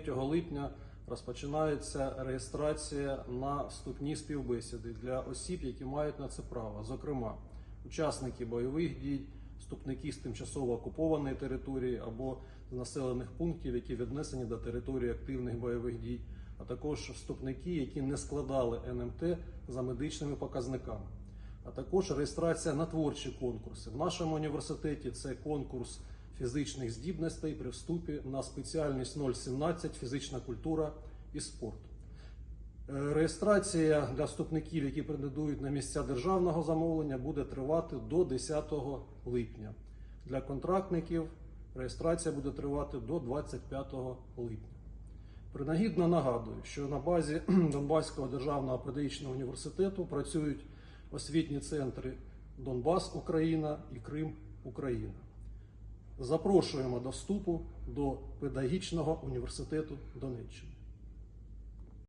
3 липня розпочинається реєстрація на вступні співбесіди для осіб, які мають на це право. Зокрема, учасники бойових дій, вступники з тимчасово окупованої території або з населених пунктів, які віднесені до території активних бойових дій, а також вступники, які не складали НМТ за медичними показниками. А також реєстрація на творчі конкурси. В нашому університеті це конкурс фізичних здібностей при вступі на спеціальність 017 фізична культура і спорт. Е, Реєстрація для вступників, які претендують на місця державного замовлення, буде тривати до 10 липня. Для контрактників реєстрація буде тривати до 25 липня. Принагідно нагадую, що на базі Донбаського державного педагогічного університету працюють освітні центри Донбас Україна і Крим Україна. Запрошуємо до вступу до педагогічного університету Донеччини.